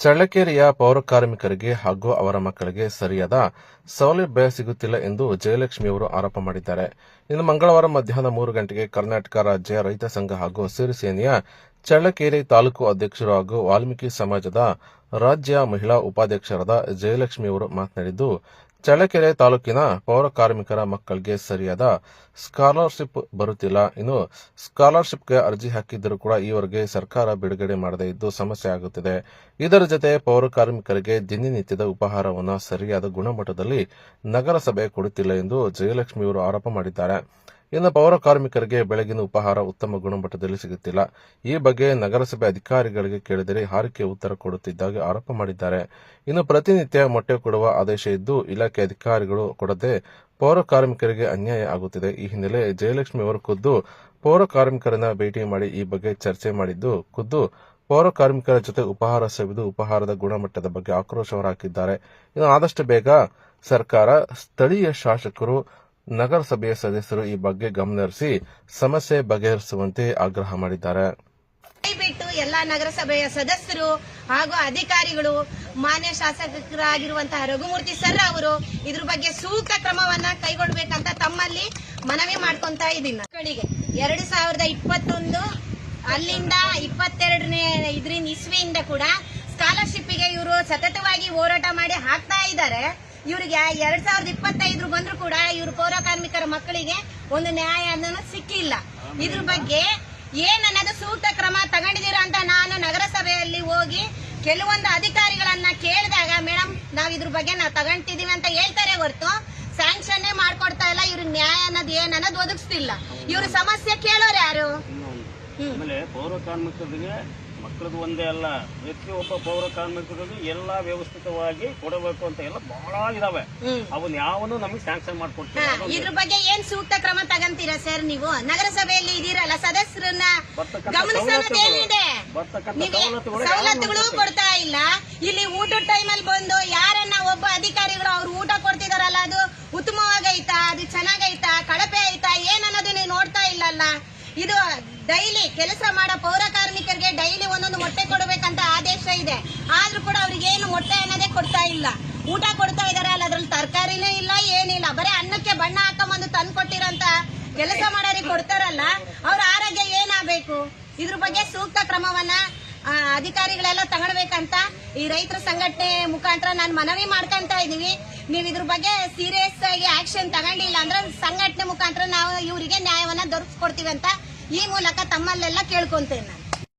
ಚಳ್ಳಕೆರೆಯ ಪೌರ ಕಾರ್ಮಿಕರಿಗೆ ಹಾಗೂ ಅವರ ಮಕ್ಕಳಿಗೆ ಸರಿಯಾದ ಸೌಲಭ್ಯ ಸಿಗುತ್ತಿಲ್ಲ ಎಂದು ಜಯಲಕ್ಷ್ಮಿಯವರು ಆರೋಪ ಮಾಡಿದ್ದಾರೆ. ಇನ್ನು ಮಂಗಳವಾರ ಮಧ್ಯಾಹ್ನ ಮೂರು ಗಂಟೆಗೆ ಕರ್ನಾಟಕ ರಾಜ್ಯ ರೈತ ಸಂಘ ಹಾಗೂ ಸಿರಿಸೇನೆಯ ಚಳ್ಳಕೆರೆ ತಾಲೂಕು ಅಧ್ಯಕ್ಷರು ಹಾಗೂ ವಾಲ್ಮೀಕಿ ಸಮಾಜದ ರಾಜ್ಯ ಮಹಿಳಾ ಉಪಾಧ್ಯಕ್ಷರಾದ ಜಯಲಕ್ಷ್ಮಿಯವರು ಮಾತನಾಡಿದ್ದು, ಚಳ್ಳಕೆರೆ ತಾಲೂಕಿನ ಪೌರ ಕಾರ್ಮಿಕರ ಮಕ್ಕಳಿಗೆ ಸರಿಯಾದ ಸ್ಕಾಲರ್ಶಿಪ್ ಬರುತ್ತಿಲ್ಲ. ಇನ್ನು ಸ್ಕಾಲರ್ಶಿಪ್ಗೆ ಅರ್ಜಿ ಹಾಕಿದ್ದರೂ ಕೂಡ ಈವರೆಗೆ ಸರ್ಕಾರ ಬಿಡುಗಡೆ ಮಾಡದೇ ಇದ್ದು ಸಮಸ್ಯೆ ಆಗುತ್ತಿದೆ. ಇದರ ಜೊತೆ ಪೌರ ಕಾರ್ಮಿಕರಿಗೆ ದಿನನಿತ್ಯದ ಉಪಹಾರವನ್ನು ಸರಿಯಾದ ಗುಣಮಟ್ಟದಲ್ಲಿ ನಗರಸಭೆ ಕೊಡುತ್ತಿಲ್ಲ ಎಂದು ಜಯಲಕ್ಷ್ಮಿಯವರು ಆರೋಪ ಮಾಡಿದ್ದಾರೆ. ಇನ್ನು ಪೌರ ಕಾರ್ಮಿಕರಿಗೆ ಬೆಳಗಿನ ಉಪಹಾರ ಉತ್ತಮ ಗುಣಮಟ್ಟದಲ್ಲಿ ಸಿಗುತ್ತಿಲ್ಲ. ಈ ಬಗ್ಗೆ ನಗರಸಭೆ ಅಧಿಕಾರಿಗಳಿಗೆ ಕೇಳಿದರೆ ಹಾರಿಕೆ ಉತ್ತರ ಕೊಡುತ್ತಿದ್ದಾಗಿ ಆರೋಪ ಮಾಡಿದ್ದಾರೆ. ಇನ್ನು ಪ್ರತಿನಿತ್ಯ ಮೊಟ್ಟೆ ಕೊಡುವ ಆದೇಶ ಇದ್ದು, ಇಲಾಖೆ ಅಧಿಕಾರಿಗಳು ಕೊಡದೆ ಪೌರ ಕಾರ್ಮಿಕರಿಗೆ ಅನ್ಯಾಯ ಆಗುತ್ತಿದೆ. ಈ ಹಿನ್ನೆಲೆ ಜಯಲಕ್ಷ್ಮಿ ಅವರು ಖುದ್ದು ಪೌರ ಕಾರ್ಮಿಕರನ್ನ ಭೇಟಿ ಮಾಡಿ ಈ ಬಗ್ಗೆ ಚರ್ಚೆ ಮಾಡಿದ್ದು, ಖುದ್ದು ಪೌರ ಕಾರ್ಮಿಕರ ಜೊತೆ ಉಪಹಾರ ಸವಿದು ಉಪಹಾರದ ಗುಣಮಟ್ಟದ ಬಗ್ಗೆ ಆಕ್ರೋಶ ಹೊರಹಾಕಿದ್ದಾರೆ. ಇನ್ನು ಆದಷ್ಟು ಬೇಗ ಸರ್ಕಾರ ಸ್ಥಳೀಯ ಶಾಸಕರು ನಗರಸಭೆಯ ಸದಸ್ಯರು ಈ ಬಗ್ಗೆ ಗಮನಹರಿಸಿ ಸಮಸ್ಯೆ ಬಗೆಹರಿಸುವಂತೆ ಆಗ್ರಹ ಮಾಡಿದ್ದಾರೆ. ದಯವಿಟ್ಟು ಎಲ್ಲಾ ನಗರಸಭೆಯ ಸದಸ್ಯರು ಹಾಗೂ ಅಧಿಕಾರಿಗಳು, ಮಾನ್ಯ ಶಾಸಕರಾಗಿರುವಂತಹ ರಘುಮೂರ್ತಿ ಸರ್ ಅವರು ಇದ್ರ ಬಗ್ಗೆ ಸೂಕ್ತ ಕ್ರಮವನ್ನ ಕೈಗೊಳ್ಬೇಕಂತ ತಮ್ಮಲ್ಲಿ ಮನವಿ ಮಾಡ್ಕೊಂತ ಇದ್ದೀನಿ. ಮಕ್ಕಳಿಗೆ ಎರಡು ಸಾವಿರದ ಇಪ್ಪತ್ತೊಂದು ಅಲ್ಲಿಂದ ಇಪ್ಪತ್ತೆರಡನೇ ಇದರಿಂದ ಇಸ್ವಿಯಿಂದ ಕೂಡ ಸ್ಕಾಲರ್ಶಿಪ್ಗೆ ಇವರು ಸತತವಾಗಿ ಹೋರಾಟ ಮಾಡಿ ಹಾಕ್ತಾ ಇದ್ದಾರೆ. ಇವರಿಗೆ ಎರಡ್ ಸಾವಿರದ ಇಪ್ಪತ್ತೈದು ಬಂದ್ರು ಕೂಡ ಇವರು ಪೌರ ಕಾರ್ಮಿಕರ ಮಕ್ಕಳಿಗೆ ಒಂದು ನ್ಯಾಯ ಅನ್ನೋದು ಸಿಕ್ಕಿಲ್ಲ. ಇದ್ರ ಬಗ್ಗೆ ಏನನ್ನೋದು ಸೂಕ್ತ ಕ್ರಮ ತಗೊಂಡಿದ್ದೀರಾ ಅಂತ ನಾನು ನಗರಸಭೆಯಲ್ಲಿ ಹೋಗಿ ಕೆಲವೊಂದು ಅಧಿಕಾರಿಗಳನ್ನ ಕೇಳಿದಾಗ ಮೇಡಮ್ ನಾವ್ ಇದ್ರ ಬಗ್ಗೆ ನಾವು ತಗೊಂಡಿದೀವಿ ಅಂತ ಹೇಳ್ತಾರೆ ಹೊರತು ಸ್ಯಾಂಕ್ಷನ್ ಮಾಡ್ಕೊಡ್ತಾ ಇಲ್ಲ ಇವ್ರ ನ್ಯಾಯ ಅನ್ನೋದು ಏನ್ ಅನ್ನೋದು ಒದಗಿಸ್ತಿಲ್ಲ. ಇವ್ರ ಸಮಸ್ಯೆ ಕೇಳೋರು ಯಾರು? ಪೌರ ಕಾರ್ಮಿಕರಿಗೆ ಮಕ್ಕಳದು ಒಂದೇ ಅಲ್ಲ ಪ್ರತಿಯೊಬ್ಬ ಪೌರ ಕಾರ್ಮಿಕರಿಗೂ ಎಲ್ಲ ವ್ಯವಸ್ಥಿತವಾಗಿ ಕೊಡಬೇಕು ಅಂತ ಎಲ್ಲ ಬಹಳ ಇದಾವೆ. ಅವನ್ ಯಾವನು ನಮಗೆ ಸ್ಯಾಂಕ್ಷನ್ ಮಾಡ್ಕೊಡ್ತೀವಿ ಇದ್ರ ಬಗ್ಗೆ ಏನ್ ಸೂಕ್ತ ಕ್ರಮ ತಗಂತೀರಾ ಸರ್ ನೀವು? ನಗರಸಭೆಯಲ್ಲಿ ಇದೀರಲ್ಲ ಸದಸ್ಯರನ್ನ ಸವಲತ್ತುಗಳು ಕೊಡ್ತಾ ಇಲ್ಲ. ಇಲ್ಲಿ ಊಟದ ಅಲ್ಲಿ ಬಂದು ಯಾರನ್ನ ಒಬ್ಬ ಅಧಿಕಾರಿಗಳು ಅವ್ರು ಊಟ ಕೊಡ್ತಿದಾರಲ್ಲ ಅದು ಉತ್ತಮವಾಗೈತಾ ಅದು ಚೆನ್ನಾಗೈತಾ ಕಳಪೆ ಐತಾ ಏನನ್ನೋದು ನೀವು ನೋಡ್ತಾ ಇಲ್ಲಲ್ಲ? ಇದು ಡೈಲಿ ಕೆಲಸ ಮಾಡೋ ಪೌರ ಕಾರ್ಮಿಕರಿಗೆ ಡೈಲಿ ಒಂದೊಂದು ಮೊಟ್ಟೆ ಕೊಡಬೇಕಂತ ಆದೇಶ ಇದೆ. ಆದ್ರೂ ಕೂಡ ಅವ್ರಿಗೆ ಏನು ಮೊಟ್ಟೆ ಅನ್ನೋದೇ ಕೊಡ್ತಾ ಇಲ್ಲ. ಊಟ ಕೊಡ್ತಾ ಇದಾರೆ, ಅಲ್ಲ ಅದ್ರಲ್ಲಿ ತರಕಾರಿನೇ ಇಲ್ಲ, ಏನಿಲ್ಲ. ಬರೀ ಅನ್ನಕ್ಕೆ ಬಣ್ಣ ಹಾಕೊಂಬಂದು ತಂದು ಕೊಟ್ಟಿರೋಂತ ಕೆಲಸ ಮಾಡೋರಿಗೆ ಕೊಡ್ತಾರಲ್ಲ, ಅವ್ರ ಆರೋಗ್ಯ ಏನಾಗಬೇಕು? ಇದ್ರ ಬಗ್ಗೆ ಸೂಕ್ತ ಕ್ರಮವನ್ನ ಅಧಿಕಾರಿಗಳೆಲ್ಲ ತಗೊಳ್ಬೇಕಂತ ಈ ರೈತರ ಸಂಘಟನೆ ಮುಖಾಂತರ ನಾನು ಮನವಿ ಮಾಡ್ಕೊಂತ ಇದೀವಿ. ನೀವು ಇದ್ರ ಬಗ್ಗೆ ಸೀರಿಯಸ್ ಆಗಿ ಆಕ್ಷನ್ ತಗೊಂಡಿಲ್ಲ ಅಂದ್ರೆ ಸಂಘಟನೆ ಮುಖಾಂತರ ನಾವು ಇವರಿಗೆ ನ್ಯಾಯವನ್ನ ದೊರಕಿಸ್ಕೊಡ್ತೀವಿ ಅಂತ ಈ ಮೂಲಕ ತಮ್ಮಲ್ಲೆಲ್ಲ ಕೇಳ್ಕೊಂತೇನೆ ನಾನು.